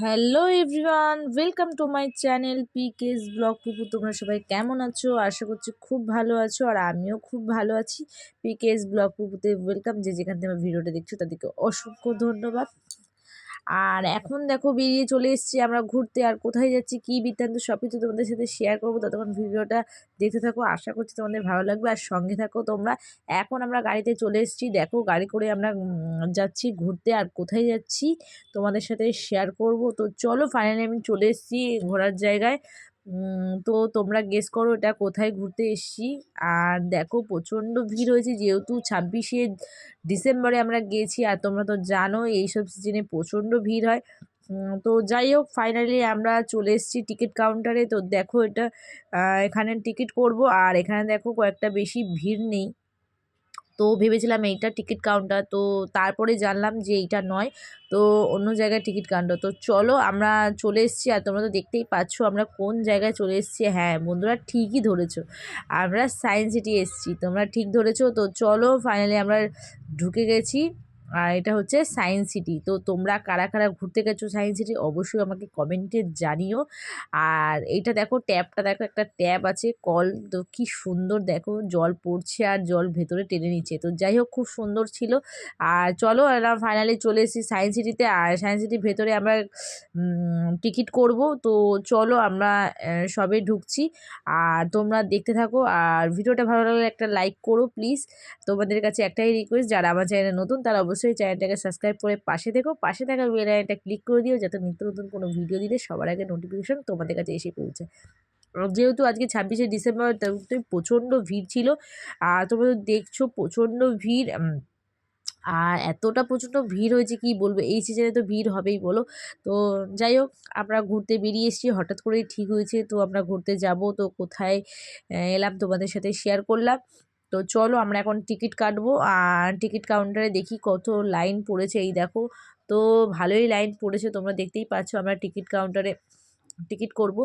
Hello everyone, welcome to my channel P K S blog Pupu তোমরা সবাই কেমন আছো? আশা করছি খুব ভালো আছো আর আমিও খুব ভালো আছি। পি কেস ব্লগ পুপুতে ওয়েলকাম যে যেখান থেকে আমার ভিডিওটা দেখছ তাদেরকে অসংখ্য ধন্যবাদ। আর এখন দেখো বেরিয়ে চলে এসেছি, আমরা ঘুরতে। আর কোথায় যাচ্ছি, কী বৃত্তান্ত সব কিছু তোমাদের সাথে শেয়ার করব ততক্ষণ ভিডিওটা দেখতে থাকো। আশা করছি তোমাদের ভালো লাগবে। আর সঙ্গে থাকো তোমরা। এখন আমরা গাড়িতে চলে এসেছি। দেখো গাড়ি করে আমরা যাচ্ছি ঘুরতে। আর কোথায় যাচ্ছি তোমাদের সাথে শেয়ার করব। তো চলো ফাইনালি আমি চলে এসেছি ঘোরার জায়গায়। তো তোমরা গেস করো এটা কোথায় ঘুরতে এসছি। আর দেখো প্রচণ্ড ভিড় হয়েছে, যেহেতু ছাব্বিশে ডিসেম্বরে আমরা গেছি আর তোমরা তো জানো এইসব সিজনে প্রচণ্ড ভিড় হয়। তো যাই হোক ফাইনালি আমরা চলে এসেছি টিকিট কাউন্টারে তো দেখো এটা এখানে টিকিট করব, আর এখানে দেখো কয়েকটা বেশি ভিড় নেই। তো ভেবেছিলাম এইটা টিকিট কাউন্টার। তো তারপরে জানলাম যে এইটা নয়, তো অন্য জায়গায় টিকিট কাউন্টার। তো চলো আমরা চলে এসেছি আর তোমরা তো দেখতেই পাচ্ছ আমরা কোন জায়গায় চলে এসেছি। হ্যাঁ বন্ধুরা ঠিকই ধরেছো। আমরা সায়েন্স সিটি এসেছি, তোমরা ঠিক ধরেছো। তো চলো ফাইনালি আমরা ঢুকে গেছি। আর এটা হচ্ছে সায়েন্স সিটি তো তোমরা কারা কারা ঘুরতে গেছো সায়েন্স সিটি অবশ্যই আমাকে কমেন্টে জানিও। আর এইটা দেখো ট্যাপটা দেখো, একটা ট্যাপ আছে, কল তো কি সুন্দর দেখো, জল পড়ছে আর জল ভেতরে টেনে নিচ্ছে। তো যাই হোক, খুব সুন্দর ছিল। আর চলো আমরা ফাইনালি চলে এসেছি সায়েন্স সিটিতে আর সায়েন্স সিটির ভেতরে আমরা টিকিট করব। তো চলো, আমরা সবে ঢুকছি। আর তোমরা দেখতে থাকো। আর ভিডিওটা ভালো লাগলে একটা লাইক করো প্লিজ তোমাদের কাছে একটাই রিকোয়েস্ট যারা আমার চ্যানেলে নতুন, তারা অবশ্যই চ্যানেলটাকে সাবস্ক্রাইব করে পাশে দেখো পাশে থাকা বেল আইকনটা ক্লিক করে দিও যাতে নিত্য নতুন কোনো ভিডিও দিলে সবার আগে নোটিফিকেশন তোমাদের কাছে এসে পৌঁছায় যেহেতু আজকে ছাব্বিশে ডিসেম্বর প্রচণ্ড ভিড় ছিল। আর তোমরা তো দেখছ প্রচণ্ড ভিড় আর এতটা প্রচণ্ড ভিড় হয়েছে কি বলব? এই সিজনে তো ভিড় হবেই বলো। তো যাই হোক, আমরা ঘুরতে বেরিয়ে এসেছি, হঠাৎ করেই ঠিক হয়েছে। তো আমরা ঘুরতে যাব, তো কোথায় এলাম তোমাদের সাথে শেয়ার করলাম। তো চলো আমরা এখন টিকিট কাটবো। আর টিকিট কাউন্টারে দেখি কত লাইন পড়েছে এই দেখো। তো ভালোই লাইন পড়েছে, তোমরা দেখতেই পাচ্ছ আমরা টিকিট কাউন্টারে টিকিট করব।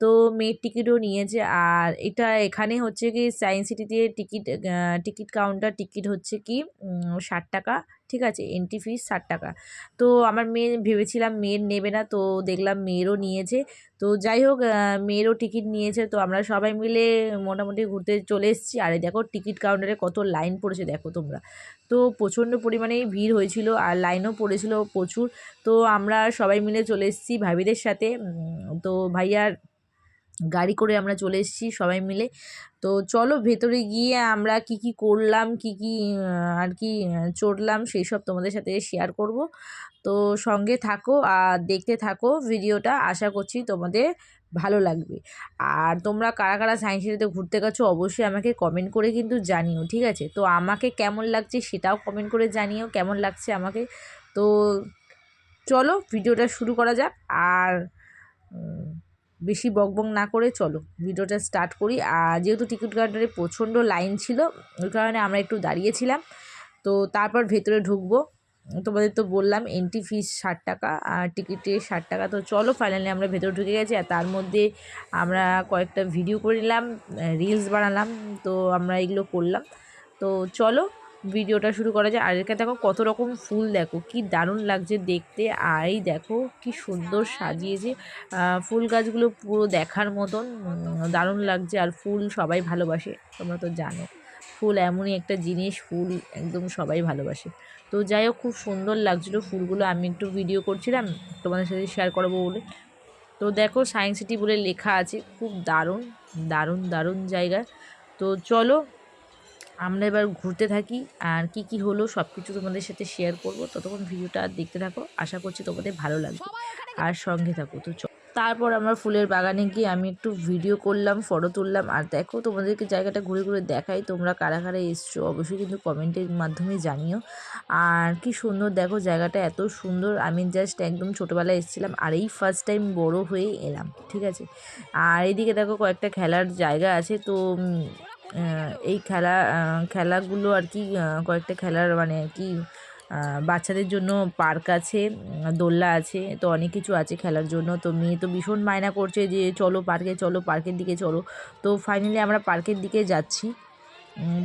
তো মেয়ের টিকিটও নিয়েছে, আর এটা এখানে হচ্ছে কি সায়েন্স সিটিতে টিকিট টিকিট কাউন্টার টিকিট হচ্ছে কি ষাট টাকা। ঠিক আছে? এন্ট্রি ফিস ষাট টাকা। তো আমার মেয়ে, ভেবেছিলাম মেয়ের নেবে না, তো দেখলাম মেয়েরও নিয়েছে। তো যাই হোক মেয়েরও টিকিট নিয়েছে, তো আমরা সবাই মিলে মোটামুটি ঘুরতে চলে এসেছি। আরে দেখো টিকিট কাউন্টারে কত লাইন পড়েছে, দেখো তোমরা। তো প্রচণ্ড পরিমাণেই ভিড় হয়েছিল আর লাইনও পড়েছিল প্রচুর। তো আমরা সবাই মিলে চলে এসেছি ভাবিদের সাথে। তো ভাইয়ার গাড়ি করে আমরা চলে এসেছি সবাই মিলে। তো চলো ভেতরে গিয়ে আমরা কি কি করলাম, কি কি আর কি চড়লাম সেই সব তোমাদের সাথে শেয়ার করব। তো সঙ্গে থাকো আর দেখতে থাকো ভিডিওটা, আশা করছি তোমাদের ভালো লাগবে। আর তোমরা কারা কারা সায়েন্স সিটিতে ঘুরতে গেছো অবশ্যই আমাকে কমেন্ট করে কিন্তু জানিও, ঠিক আছে? তো আমাকে কেমন লাগছে সেটাও কমেন্ট করে জানিও, কেমন লাগছে আমাকে? তো চলো ভিডিওটা শুরু করা যাক। আর বেশি বকবক না করে চলো। ভিডিওটা স্টার্ট করি। আর যেহেতু টিকিট কাউন্টারে প্রচণ্ড লাইন ছিল, ওই কারণে আমরা একটু দাঁড়িয়েছিলাম। তো তারপর ভেতরে ঢুকবো। তোমাদের তো বললাম এন্ট্রি ফিস ষাট টাকা, আর টিকিটে ষাট টাকা। তো চলো ফাইনালি আমরা ভেতরে ঢুকে গেছি। আর তার মধ্যে আমরা কয়েকটা ভিডিও করে নিলাম রিলস বানালাম। তো আমরা এগুলো করলাম। তো চলো ভিডিওটা শুরু করা যায়। আর এখানে দেখো কত রকম ফুল দেখো, কি দারুণ লাগছে দেখতে। আর এই দেখো কি সুন্দর সাজিয়েছে। ফুল গাছগুলো পুরো দেখার মতন দারুণ লাগছে আর ফুল সবাই ভালোবাসে, তোমরা তো জানো। ফুল এমনই একটা জিনিস, ফুল একদম সবাই ভালোবাসে। তো যাই হোক, খুব সুন্দর লাগছিল ফুলগুলো, আমি একটু ভিডিও করছিলাম, তোমাদের সাথে শেয়ার করব বলে। তো দেখো সায়েন্স সিটি বলে লেখা আছে, খুব দারুণ দারুণ দারুণ জায়গা। তো চলো আমরা এবার ঘুরতে থাকি আর কি কি হলো সব কিছু তোমাদের সাথে শেয়ার করব। ততক্ষণ ভিডিওটা দেখতে থাকো। আশা করছি তোমাদের ভালো লাগবে। আর সঙ্গে থাকো তো তারপর আমরা ফুলের বাগানে গিয়ে আমি একটু ভিডিও করলাম ফটো তুললাম। আর দেখো তোমাদেরকে জায়গাটা ঘুরে ঘুরে দেখাই। তোমরা কারা কারা এসছো অবশ্যই কিন্তু কমেন্টের মাধ্যমে জানিও। আর কি সুন্দর দেখো জায়গাটা এত সুন্দর। আমি জাস্ট একদম ছোটোবেলায় এসেছিলাম আর এই ফার্স্ট টাইম বড় হয়ে এলাম ঠিক আছে? আর এদিকে দেখো কয়েকটা খেলার জায়গা আছে। তো এই খেলা খেলাগুলো আর কি কয়েকটা খেলার মানে আর কি বাচ্চাদের জন্য পার্ক আছে দোলনা আছে, তো অনেক কিছু আছে খেলার জন্য। তো মেয়ে তো ভীষণ মায়না করছে যে চলো পার্কে, চলো পার্কের দিকে চলো। তো ফাইনালি আমরা পার্কের দিকে যাচ্ছি।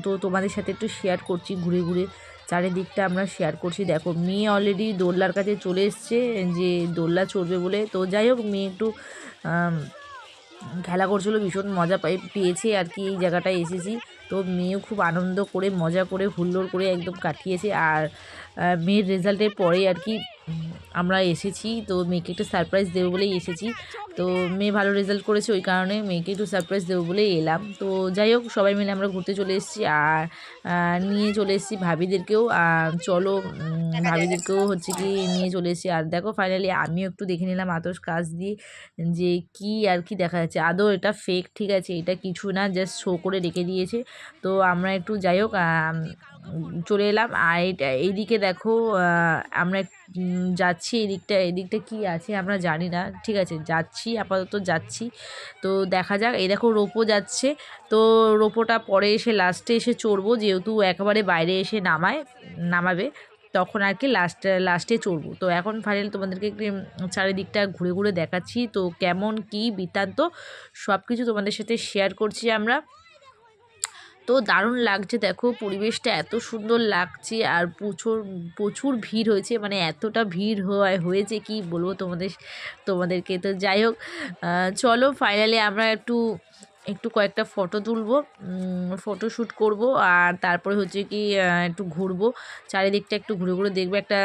তো তোমাদের সাথে একটু শেয়ার করছি ঘুরে ঘুরে। চারিদিকটা আমরা শেয়ার করছি। দেখো, মেয়ে অলরেডি দোলনার কাছে চলে এসছে যে দোলনা চড়বে বলে। তো যাই হোক, মেয়ে একটু খেলা করছিল, ভীষণ মজা পাই, পেয়েছে আর কি এই জায়গাটায় এসেছি। তো মেয়েও খুব আনন্দ করে, মজা করে, হুল্লোড় করে একদম কাটিয়েছে। আর মেয়ের রেজাল্টের পরে আর কি আমরা এসেছি, তো মেয়েকে একটু সারপ্রাইজ দেবো বলেই এসেছি। তো মেয়ে ভালো রেজাল্ট করেছে, ওই কারণে মেয়েকে একটু সারপ্রাইজ দেবো বলেই এলাম। তো যাই হোক, সবাই মিলে আমরা ঘুরতে চলে এসেছি আর নিয়ে চলে এসেছি ভাবিদেরকেও। চলো ভাবিদেরকেও হচ্ছে কি নিয়ে চলে এসেছি। আর দেখো ফাইনালি আমিও একটু দেখে নিলাম আতস কাজ দিয়ে যে কি আর কি দেখা যাচ্ছে। আদৌ এটা ফেক ঠিক আছে, এটা কিছু না জাস্ট শো করে রেখে দিয়েছে। তো আমরা একটু যাই হোক চলে এলাম। আর এইদিকে দেখো আমরা যাচ্ছি এদিকটা এদিকটা কি আছে আমরা জানি না। ঠিক আছে, যাচ্ছি, আপাতত যাচ্ছি। তো দেখা যাক, এই দেখো রোপো যাচ্ছে। তো রোপোটা পরে এসে লাস্টে এসে চড়বো, যেহেতু একেবারে বাইরে এসে নামায়, নামাবে, তখন আর কি লাস্ট লাস্টে চড়বো। তো এখন ফাইনাল তোমাদেরকে চারিদিকটা ঘুরে ঘুরে দেখাচ্ছি। তো কেমন, কি বৃত্তান্ত সব কিছু তোমাদের সাথে শেয়ার করছি আমরা। তো দারুণ লাগছে, দেখো পরিবেশটা এত সুন্দর লাগছে আর প্রচুর প্রচুর ভিড় হয়েছে মানে এতটা ভিড় হয়, হয়েছে কি বলব তোমাদের, তোমাদেরকে। তো যাই হোক চলো ফাইনালি আমরা একটু একটু কয়েকটা ফটো তুলবো ফটো শ্যুট করব আর তারপরে হচ্ছে কি একটু ঘুরবো। চারিদিকটা একটু ঘুরে ঘুরে দেখব একটা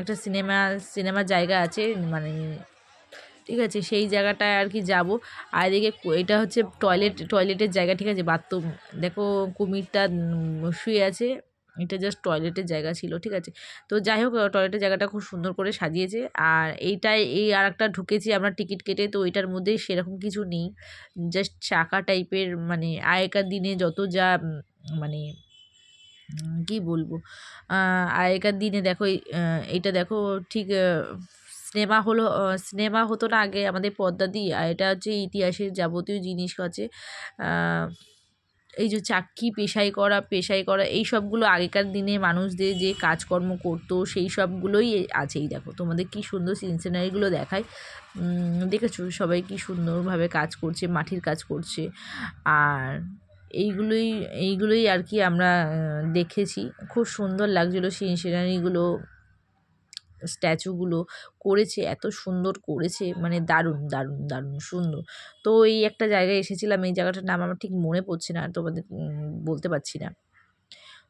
একটা সিনেমা সিনেমার জায়গা আছে মানে ঠিক আছে? সেই জায়গাটায় আর কি যাব। আর এদিকে এটা হচ্ছে টয়লেট টয়লেটের জায়গা ঠিক আছে? বাথরুম। দেখো কুমিরটা শুয়ে আছে। এটা জাস্ট টয়লেটের জায়গা ছিল ঠিক আছে? তো যাই হোক টয়লেটের জায়গাটা খুব সুন্দর করে সাজিয়েছে। আর এইটায় এই আর একটা ঢুকেছি আমরা টিকিট কেটে তো এটার মধ্যে সেরকম কিছু নেই। জাস্ট চাকা টাইপের মানে আগেকার দিনে যত যা মানে কি বলব? আগেকার দিনে দেখো এই, আহ, এটা দেখো ঠিক সিনেমা হলো সিনেমা হতো না আগে আমাদের পর্দা দিয়ে আর এটা হচ্ছে ইতিহাসের যাবতীয় জিনিস আছে। এই যে চাক্কি পেশাই করা পেশাই করা, এই সবগুলো আগেকার দিনে মানুষদের যে কাজকর্ম করতো, সেই সবগুলোই এ- আছে এই দেখো, তোমাদের কি সুন্দর সিন সিনারিগুলো দেখায় দেখেছ? সবাই কি সুন্দরভাবে কাজ করছে, মাটির কাজ করছে। আর এইগুলোই এইগুলোই আর কি আমরা দেখেছি। খুব সুন্দর লাগছিল সিন সিনারিগুলো স্ট্যাচুগুলো করেছে, এত সুন্দর করেছে মানে দারুণ দারুণ দারুণ, সুন্দর। তো এই একটা জায়গায় এসেছিলাম, এই জায়গাটার নাম আমার ঠিক মনে পড়ছে না, তোমাদের বলতে পারছি না।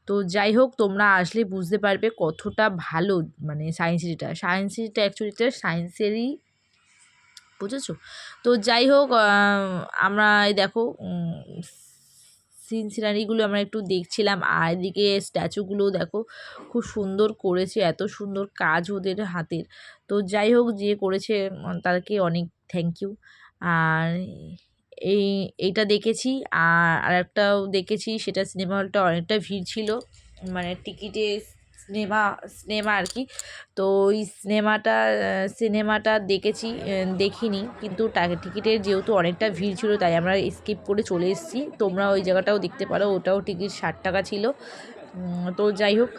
তো যাই হোক, তোমরা আসলে বুঝতে পারবে কতটা ভালো মানে সায়েন্স সিটিটা সায়েন্স সিটিটা অ্যাকচুয়ালিটা সায়েন্সেরই বুঝেছ? তো যাই হোক আমরা এই দেখো সিন সিনারিগুলো আমরা একটু দেখছিলাম, আর এদিকে স্ট্যাচুগুলো দেখো খুব সুন্দর করেছে, এত সুন্দর কাজ ওদের হাতের। তো যাই হোক, যে করেছে তাদেরকে অনেক থ্যাংক ইউ আর এই, এইটা দেখেছি, আর আর একটাও দেখেছি, সেটা সিনেমা হলটা অনেকটা ভিড় ছিল। মানে টিকিটে সিনেমা সিনেমা আর কি তো ওই সিনেমাটা সিনেমাটা দেখেছি দেখিনি, কিন্তু টাকা টিকিটের যেহেতু অনেকটা ভিড় ছিল, তাই আমরা স্কিপ করে চলে এসেছি। তোমরা ওই জায়গাটাও দেখতে পারো, ওটাও টিকিট ষাট টাকা ছিল। তো যাই হোক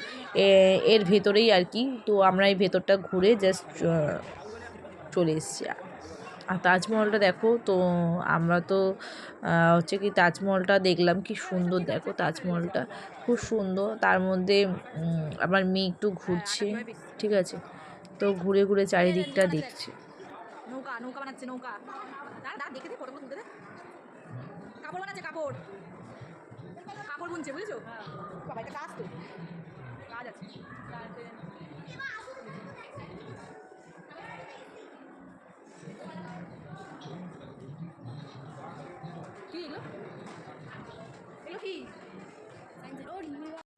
এর ভেতরেই আর কি তো আমরা এই ভেতরটা ঘুরে জাস্ট চলে এসেছি আর তাজমহলটা দেখো, তো আমরা তো হচ্ছে কি তাজমহলটা দেখলাম, কি সুন্দর দেখো তাজমহলটা, খুব সুন্দর। তার মধ্যে আমার মেয়ে একটু ঘুরছে, ঠিক আছে? তো ঘুরে ঘুরে চারিদিকটা দেখছে। নৌকা নৌকা নৌকা। কাপড় বুনছে, বুঝেছ? কাজ আছে।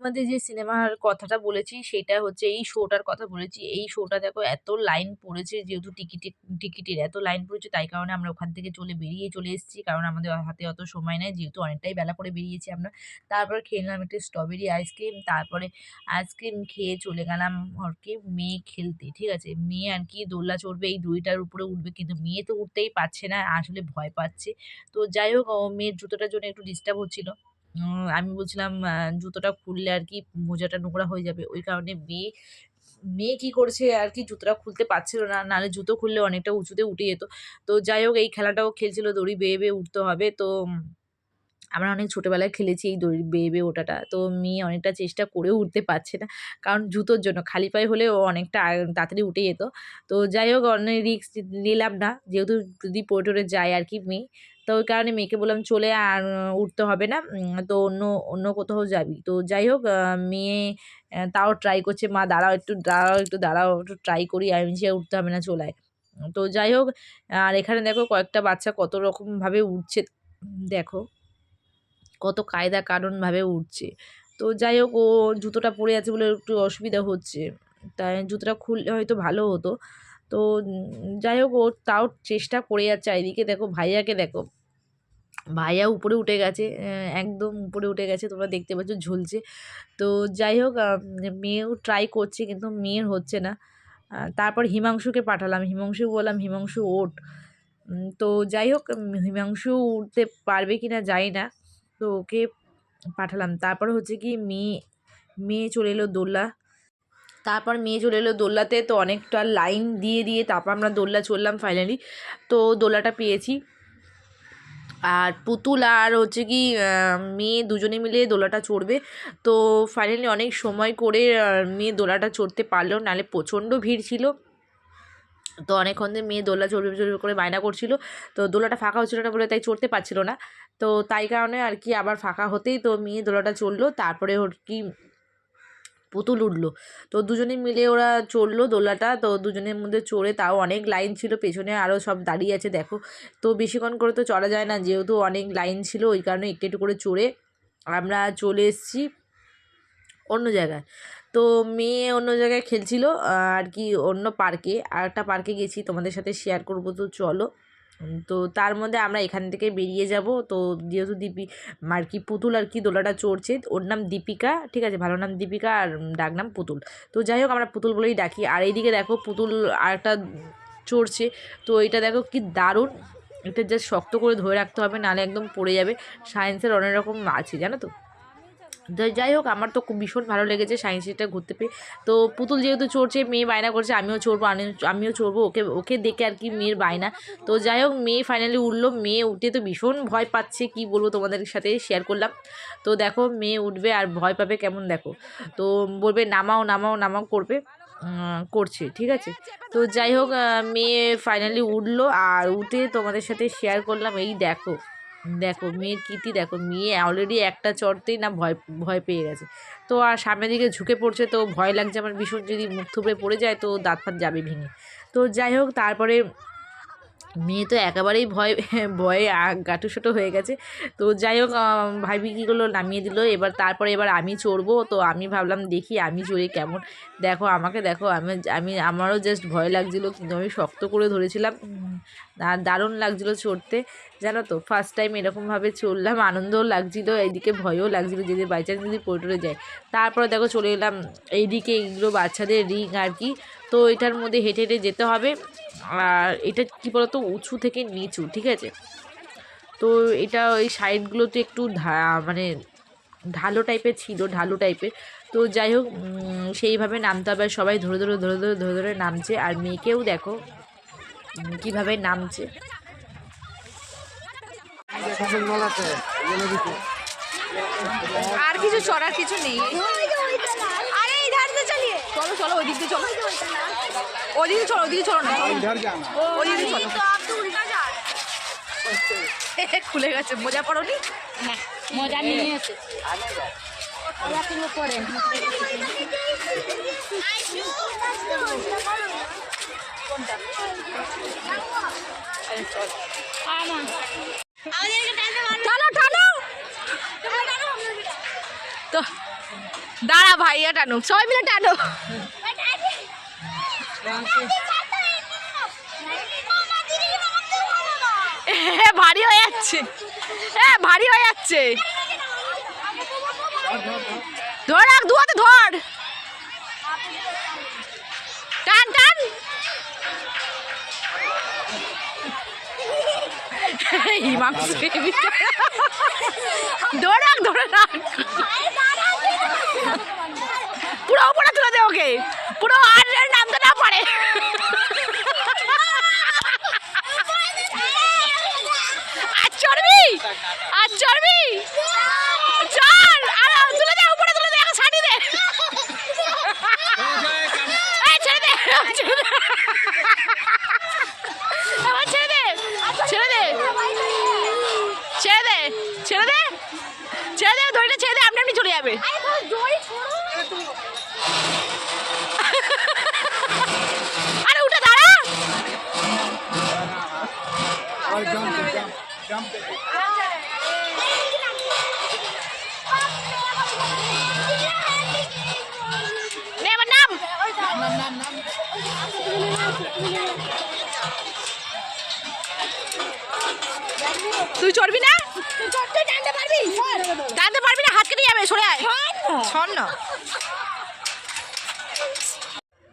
আমাদের যে সিনেমার কথাটা বলেছি, সেটা হচ্ছে এই শোটার কথা বলেছি। এই শোটা দেখো, এত লাইন পড়েছে যেহেতু টিকিটে, টিকিটের এত লাইন পড়েছে, তাই কারণে আমরা ওখান থেকে চলে বেরিয়ে চলে এসেছি। কারণ আমাদের হাতে অত সময় নেই, যেহেতু অনেকটাই বেলা করে বেরিয়েছি আমরা। তারপর খেয়ে নিলাম একটু স্ট্রবেরি আইসক্রিম তারপরে আইসক্রিম খেয়ে চলে গেলাম হরকে মেয়ে খেলতে, ঠিক আছে? মেয়ে আর কি দোলনা চড়বে, এই দুইটার উপরে উঠবে, কিন্তু মেয়ে তো উঠতেই পারছে না, আসলে ভয় পাচ্ছে। তো যাই হোক মেয়ের জুতোটার জন্য একটু ডিস্টার্ব হচ্ছিল। আমি বলছিলাম জুতোটা খুললে আর কি মোজাটা নোংরা হয়ে যাবে। ওই কারণে মেয়ে মেয়ে কী করছে আর কি জুতোটা খুলতে পারছিল না। নাহলে জুতো খুললে অনেকটা উঁচুতে উঠে যেত। তো যাই হোক, এই খেলাটাও খেলছিল দড়ি বেয়ে বেয়ে উঠতে হবে। তো আমরা অনেক ছোটোবেলায় খেলেছি এই দড়ি বেয়ে বেয়ে ওঠাটা। তো মেয়ে অনেকটা চেষ্টা করেও উঠতে পারছে না, কারণ জুতোর জন্য। খালি পায়ে হলে ও অনেকটা তাড়াতাড়ি উঠে যেত। তো যাই হোক, অনেক রিস্ক নিলাম না। যেহেতু যদি পড়ে টরে যায় আর কি মেয়ে তো ওই কারণে মেয়েকে বললাম, চলে আর উঠতে হবে না। তো অন্য অন্য কোথাও যাবি। তো যাই হোক মেয়ে তাও ট্রাই করছে, মা, দাঁড়াও একটু দাঁড়াও একটু দাঁড়াও, একটু ট্রাই করি। আমি যে উঠতে হবে না চলায় তো যাই হোক, আর এখানে দেখো কয়েকটা বাচ্চা কত রকমভাবে উঠছে দেখো, কত কায়দা কানুনভাবে উঠছে তো যাই হোক, ও জুতোটা পরে আছে বলে একটু অসুবিধা হচ্ছে। তাই জুতোটা খুললে হয়তো ভালো হতো। তো যাই হোক, ও তাও চেষ্টা করে যাচ্ছে। এদিকে দেখো, ভাইয়াকে দেখো ভাইয়া উপরে উঠে গেছে একদম উপরে উঠে গেছে, তোমরা দেখতে পাচ্ছ ঝুলছে। তো যাই হোক মেয়েও ট্রাই করছে কিন্তু মেয়ের হচ্ছে না। তারপর হিমাংশুকে পাঠালাম, হিমাংশু বললাম, হিমাংশু, ওঠ। তো যাই হোক হিমাংশু উঠতে পারবে কি না জানি না, তো ওকে পাঠালাম। তারপর হচ্ছে কি, মেয়ে মেয়ে চলে এলো দোল্লা। তারপর মেয়ে চলে এলো দোল্লাতে, তো অনেকটা লাইন দিয়ে দিয়ে তারপর আমরা দোল্লা চললাম ফাইনালি তো দোল্লাটা পেয়েছি। আর পুতুল আর হচ্ছে কি মেয়ে দুজনে মিলে দোলাটা চড়বে। তো ফাইনালি অনেক সময় করে মেয়ে দোলাটা চড়তে পারল নাহলে প্রচণ্ড ভিড় ছিল। তো অনেকক্ষণ ধরে মেয়ে দোলা চড়বে চড়বে করে বায়না করছিল। তো দোলাটা ফাঁকা হচ্ছিল না বলে তাই চড়তে পারছিল না। তো তাই কারণে আর কি আবার ফাঁকা হতেই তো মেয়ে দোলাটা চড়লো। তারপরে ওর কি পুতুল উঠল। তো দুজনে মিলে ওরা চড়লো দোলাটা। তো দুজনের মধ্যে চড়ে তাও অনেক লাইন ছিল, পেছনে আরও সব দাঁড়িয়ে আছে, দেখো। তো বেশিক্ষণ করে তো চড়া যায় না, যেহেতু অনেক লাইন ছিল, ওই কারণে একটু একটু করে চড়ে আমরা চলে এসেছি অন্য জায়গায়। তো মেয়ে অন্য জায়গায় খেলছিল, আর কি অন্য পার্কে। আর একটা পার্কে গেছি, তোমাদের সাথে শেয়ার করব, তো চলো। তো তার মধ্যে আমরা এখান থেকে বেরিয়ে যাব। তো যেহেতু দীপি, আর কি পুতুল আর কি দোলাটা চড়ছে, ওর নাম দীপিকা, ঠিক আছে? ভালো নাম দীপিকা আর ডাক নাম পুতুল। তো যাই হোক, আমরা পুতুল বলেই ডাকি আর এইদিকে দেখো পুতুল আর একটা চড়ছে। তো এটা দেখো কি দারুণ! এটা জাস্ট শক্ত করে ধরে রাখতে হবে, নাহলে একদম পড়ে যাবে। সায়েন্সের অনেক রকম আছে, জানো তো? যাই হোক, আমার তো খুব ভীষণ ভালো লেগেছে সায়েন্সটা ঘুরতে পেয়ে। তো পুতুল যেহেতু চড়ছে, মেয়ে বায়না করছে, আমিও চড়বো আমিও চড়বো, ওকে ওকে দেখে আর কি মেয়ের বায়না। তো যাই হোক, মেয়ে ফাইনালি উঠল, মেয়ে উঠে তো ভীষণ ভয় পাচ্ছে, কি বলব তোমাদের সাথে শেয়ার করলাম। তো দেখো, মেয়ে উঠবে আর ভয় পাবে কেমন দেখো। তো বলবে, নামাও নামাও নামাও করবে করছে, ঠিক আছে। তো যাই হোক মেয়ে ফাইনালি উঠল আর উঠে তোমাদের সাথে শেয়ার করলাম, এই দেখো। দেখো, মেয়ের কীর্তি দেখো, মেয়ে অলরেডি একটা চড়তেই না ভয় ভয় পেয়ে গেছে। তো আর সামনের দিকে ঝুঁকে পড়ছে, তো ভয় লাগছে আমার ভীষণ, যদি মুখ থুবড়ে পড়ে যায় তো দাঁত ফাঁত যাবে ভেঙে। তো যাই হোক, তারপরে মেয়ে তো একেবারেই ভয়, ভয়ে গাটুসোটো হয়ে গেছে। তো যাই হোক ভাবি কী নামিয়ে দিল। এবার তারপরে এবার আমি চড়বো। তো আমি ভাবলাম, দেখি আমি চড়ে কেমন। দেখো, আমাকে দেখো, আমি আমি, আমারও জাস্ট ভয় লাগছিল, কিন্তু আমি শক্ত করে ধরেছিলাম। দারুণ লাগছিল চড়তে। জানো তো ফার্স্ট টাইম এরকমভাবে চললাম আনন্দও লাগছিল এইদিকে ভয়ও লাগছিল যদি বাই চান্স যদি পড়ে যায়। তারপরে দেখো, চলে এলাম। এইদিকে এইগুলো বাচ্চাদের রিং আর কি। তো এটার মধ্যে হেঁটে হেঁটে যেতে হবে। আর এটা কী বলতো, উঁচু থেকে নিচু, ঠিক আছে? তো এটা ওই সাইডগুলোতে একটু মানে ঢালো টাইপের ছিল, ঢালু টাইপের। তো যাই হোক সেইভাবে নামতে হবে। সবাই ধরে ধরে ধরে ধরে ধরে ধরে নামছে। আর মেয়েকেও দেখো কীভাবে নামছে। আর কিছু চড়ার কিছু নেই। চলো চলো, ওই দিক দিয়ে চলো। ওদিকে চলো ওদিকে চলো না। ওদিকে চলো। খুলে গেছে মজা পড়ো নি মজা নিয়েছে তো দাঁড়া ভাইয়া টানুক। সবাই মিলে টানুক ভারী হয়ে যাচ্ছে। হ্যাঁ ভারী হয়ে যাচ্ছে। ধর রাখ, দু হাতে ধর। টান টান। ধরে ধরে পুরো উপরে তুলে দে ওকে। পুরো আর তুই চড়বি না? টানতে পারবি? টানতে পারবি না হাত কেটে যাবে সরে আয়। না।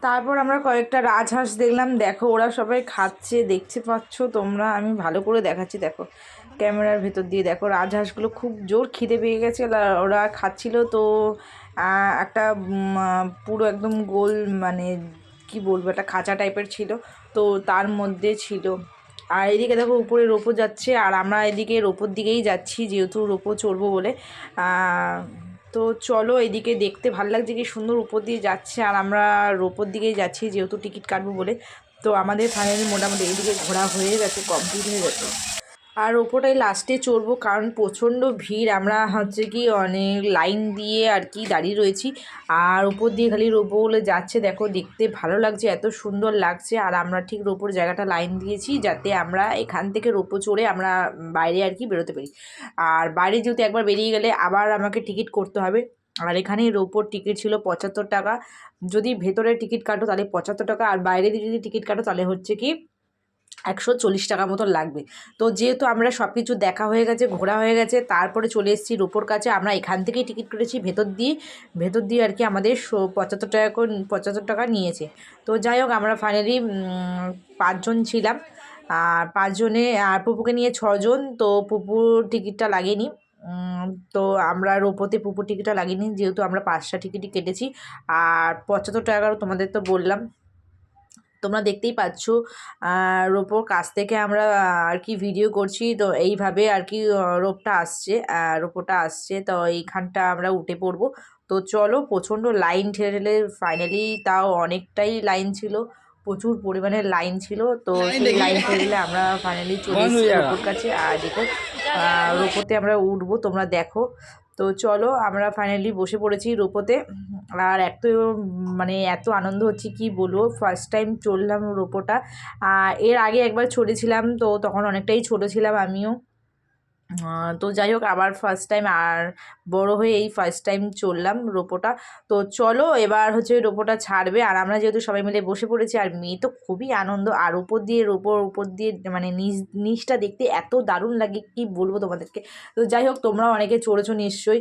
তারপর আমরা কয়েকটা রাজহাঁস দেখলাম। দেখো ওরা সবাই খাচ্ছে দেখতে পাচ্ছ তোমরা। আমি ভালো করে দেখাচ্ছি দেখো। ক্যামেরার ভেতর দিয়ে দেখো রাজহাঁসগুলো খুব জোর খিদে পেয়ে গেছে। ওরা খাচ্ছিল তো একটা পুরো একদম গোল মানে কি বলব, একটা খাঁচা টাইপের ছিল। তো তার মধ্যে ছিল। আর এদিকে দেখো উপরে রোপো যাচ্ছে, আর আমরা এদিকে রোপোর দিকেই যাচ্ছি, যেহেতু রোপো চড়বো বলে। তো চলো এদিকে দেখতে, ভালো লাগছে কি সুন্দর উপর দিয়ে যাচ্ছে, আর আমরা রোপোর দিকেই যাচ্ছি, যেহেতু টিকিট কাটবো বলে। তো আমাদের ফাইনালি মোটামুটি এদিকে ঘোরা হয়ে গেছে কমপ্লিট হয়ে গেছে। আর ওপরটাই লাস্টে চড়বো, কারণ প্রচণ্ড ভিড়। আমরা হচ্ছে কি অনেক লাইন দিয়ে আর কি দাঁড়িয়ে রয়েছি। আর ওপর দিয়ে খালি রোপোগুলো যাচ্ছে। দেখো, দেখতে ভালো লাগছে, এত সুন্দর লাগছে। আর আমরা ঠিক রোপোর জায়গাটা লাইন দিয়েছি যাতে আমরা এখান থেকে রোপো চড়ে আমরা বাইরে আর কি বেরোতে পারি। আর বাইরে যেহেতু একবার বেরিয়ে গেলে আবার আমাকে টিকিট করতে হবে। আর এখানে রোপোর টিকিট ছিল পঁচাত্তর টাকা। যদি ভেতরে টিকিট কাটো তাহলে পঁচাত্তর টাকা, আর বাইরে দিয়ে যদি টিকিট কাটো তাহলে হচ্ছে কি একশো চল্লিশ টাকা মতো লাগবে। তো যেহেতু আমরা সব কিছু দেখা হয়ে গেছে, ঘোরা হয়ে গেছে, তারপরে চলে এসেছি রোপোর কাছে। আমরা এখান থেকেই টিকিট করেছি ভেতর দিয়ে ভেতর দিয়ে আর কি আমাদের পঁচাত্তর টাকা পঁচাত্তর টাকা নিয়েছে। তো যাই হোক, আমরা ফাইনালি পাঁচজন ছিলাম। আর পাঁচজনে, আর পুপুকে নিয়ে ছজন। তো পুপুর টিকিটটা লাগেনি। তো আমরা রোপোতে পুপুর টিকিটটা লাগিনি, যেহেতু আমরা পাঁচটা টিকিটই কেটেছি। আর পঁচাত্তর টাকারও তোমাদের তো বললাম। তোমরা দেখতেই পাচ্ছ আর রোপোর কাছ থেকে আমরা আর কি ভিডিও করছি। তো এইভাবে আর কি রোপটা আসছে রোপোটা আসছে। তো এইখানটা আমরা উঠে পড়ব। তো চলো প্রচণ্ড লাইন ঠেলে ঠেলে ফাইনালি তাও অনেকটাই লাইন ছিল। প্রচুর পরিমাণে লাইন ছিল। তো সেই লাইন ঠেলে আমরা ফাইনালি চলে এসেছি রোপোর কাছে। আর দেখো রোপোতে আমরা উঠবো। তোমরা দেখো তো চলো, আমরা ফাইনালি বসে পড়েছি রোপোতে। আর এত মানে এত আনন্দ হচ্ছে, কি বলব? ফার্স্ট টাইম চললাম রোপোটা। আর এর আগে একবার চড়েছিলাম তো তখন অনেকটাই ছোটো ছিলাম আমিও। তো যাই হোক, আবার ফার্স্ট টাইম আর বড় হয়ে এই ফার্স্ট টাইম চললাম রোপোটা। তো চলো, এবার হচ্ছে রোপোটা ছাড়বে। আর আমরা যেহেতু সবাই মিলে বসে পড়েছি, আর মেয়ে তো খুবই আনন্দ। আর উপর দিয়ে রোপোর উপর দিয়ে মানে নিচ, নিচটা দেখতে এত দারুণ লাগে, কি বলব তোমাদেরকে? তো যাই হোক, তোমরাও অনেকে চড়েছো নিশ্চয়ই।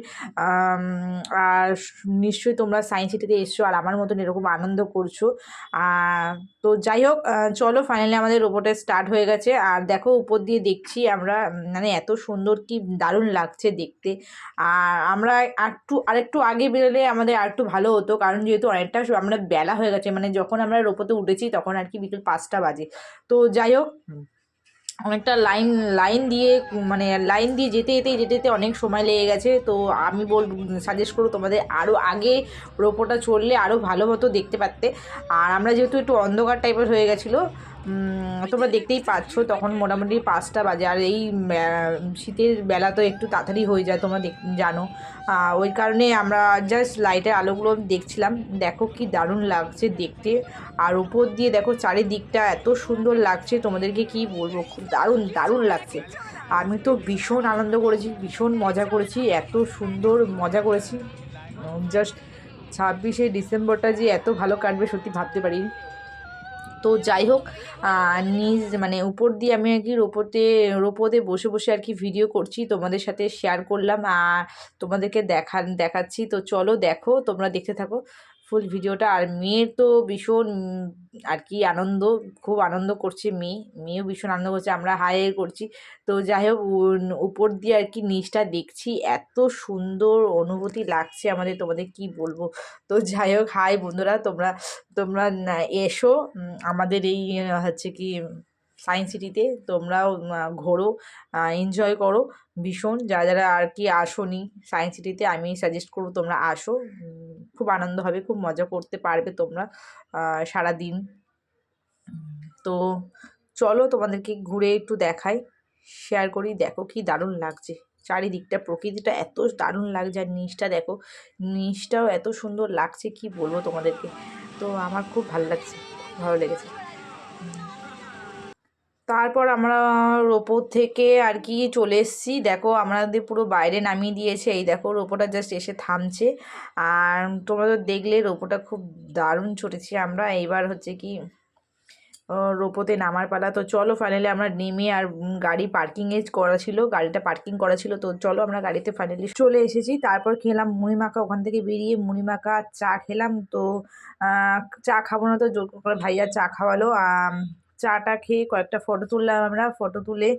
আর নিশ্চয়ই তোমরা সায়েন্স সিটিতে এসছো, আর আমার মতন এরকম আনন্দ করছ। আর তো যাই হোক চলো ফাইনালি আমাদের রোবটে স্টার্ট হয়ে গেছে। আর দেখো উপর দিয়ে দেখছি আমরা মানে এত সুন্দর কি দারুণ লাগছে দেখতে। আর আমরা একটু আরেকটু আগে বেরোলে আমাদের আর একটু ভালো হতো, কারণ যেহেতু অনেকটা আমরা বেলা হয়ে গেছে মানে যখন আমরা রোপোতে উঠেছি তখন আর কি বিকেল পাঁচটা বাজে। তো যাই হোক অনেকটা লাইন লাইন দিয়ে মানে লাইন দিয়ে যেতে যেতে যেতে যেতে অনেক সময় লেগে গেছে। তো আমি বল সাজেস্ট করব তোমাদের আরও আগে রোপোটা চললে আরও ভালো মতো দেখতে পারতে। আর আমরা যেহেতু একটু অন্ধকার টাইপের হয়ে গেছিল তোমরা দেখতেই পাচ্ছ তখন মোটামুটি পাঁচটা বাজে। আর এই শীতের বেলা তো একটু তাড়াতাড়ি হয়ে যায়, তোমরা জানো। ওই কারণে আমরা জাস্ট লাইটের আলোগুলো দেখছিলাম। দেখো কি দারুণ লাগছে দেখতে। আর উপর দিয়ে দেখো চারিদিকটা এত সুন্দর লাগছে, তোমাদেরকে কি বলব? খুব দারুণ দারুণ লাগছে। আমি তো ভীষণ আনন্দ করেছি, ভীষণ মজা করেছি, এত সুন্দর মজা করেছি। জাস্ট ছাব্বিশে ডিসেম্বরটা যে এত ভালো কাটবে, সত্যি ভাবতে পারিনি। তো যাই হোক নিজ মানে উপর দিয়ে আমি আর কি রোপোতে রোপোতে বসে বসে আর কি ভিডিও করছি, তোমাদের সাথে শেয়ার করলাম, আর তোমাদেরকে দেখা, দেখাচ্ছি। তো চলো দেখো, তোমরা দেখতে থাকো। ফুল ভিডিওটা। আর মেয়ের তো ভীষণ আর কি আনন্দ, খুব আনন্দ করছে মেয়ে। মেয়েও ভীষণ আনন্দ করছে, আমরা হাই করছি। তো যাই হোক উপর দিয়ে আর কি নিচটা দেখছি, এত সুন্দর অনুভূতি লাগছে আমাদের, তোমাদের কি বলব? তো যাই হোক হাই বন্ধুরা, তোমরা তোমরা এসো। আমাদের এই, হচ্ছে কি সায়েন্স সিটিতে। তোমরাও ঘোরো এনজয় করো। ভীষণ, যারা যারা আর কি আসোনি সায়েন্স সিটিতে, আমি সাজেস্ট করব তোমরা আসো। খুব আনন্দ হবে, খুব মজা করতে পারবে তোমরা সারাদিন। তো চলো তোমাদেরকে ঘুরে একটু দেখাই শেয়ার করি। দেখো কি দারুণ লাগছে। চারিদিকটা, প্রকৃতিটা এত দারুণ লাগছে, আর নিচটা দেখো, নিচটাও এত সুন্দর লাগছে, কি বলব তোমাদেরকে? তো আমার খুব ভালো লাগছে ভালো লেগেছে। তারপর আমরা রোপো থেকে আর কি চলে এসেছি। দেখো, আমাদের পুরো বাইরে নামিয়ে দিয়েছে। এই দেখো, রোপোটা জাস্ট এসে থামছে। আর তোমরা তো দেখলে, রোপোটা খুব দারুণ ছুটেছি আমরা। এইবার হচ্ছে কি রোপোতে নামার পালা। তো চলো ফাইনালি আমরা নেমে আর গাড়ি পার্কিংয়ে করা ছিল। গাড়িটা পার্কিং করা ছিল। তো চলো, আমরা গাড়িতে ফাইনালি চলে এসেছি। তারপর খেলাম মুড়ি মাখা ওখান থেকে বেরিয়ে মুড়িমাখা চা খেলাম। তো চা খাব না তো, জোর করে ভাইয়া চা খাওয়ালো। চাটা খেয়ে কয়েকটা ফটো তুললাম আমরা। ফটো তুলে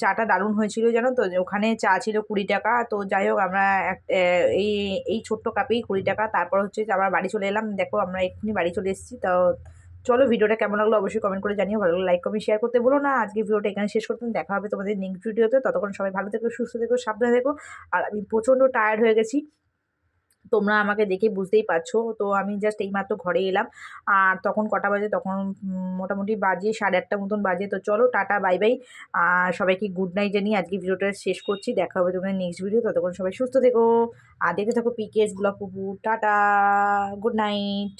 চাটা দারুণ হয়েছিল জানো তো? ওখানে চা ছিল কুড়ি টাকা। তো যাই হোক আমরা এই এই ছোট্ট কাপেই কুড়ি টাকা। তারপর হচ্ছে যে আমরা বাড়ি চলে এলাম। দেখো আমরা এক্ষুনি বাড়ি চলে এসেছি। তো চলো ভিডিওটা কেমন লাগল অবশ্যই কমেন্ট করে জানিও। ভালো লাগলে লাইক কমেন্ট শেয়ার করতে বলো না। আজকে ভিডিওটা এখানে শেষ করতাম। দেখা হবে তোমাদের নেক্সট ভিডিওতে ততক্ষণ সবাই ভালো থেকো, সুস্থ থেকো, সাবধানে থেকো। আর আমি প্রচণ্ড টায়ার্ড হয়ে গেছি। তোমরা আমাকে দেখে বুঝতেই পারছ। তো আমি জাস্ট এইমাত্র ঘরে এলাম। আর তখন কটা বাজে? তখন মোটামুটি বাজে সাড়ে আটটা মতন বাজে। তো চলো, টাটা বাই বাই আর সবাইকে গুড নাইট জানিয়ে আজকে ভিডিওটা শেষ করছি। দেখা হবে তোমাদের নেক্সট ভিডিও ততক্ষণ সবাই সুস্থ থেকো। আর দেখে থাকো P K S blog Pupu tata good night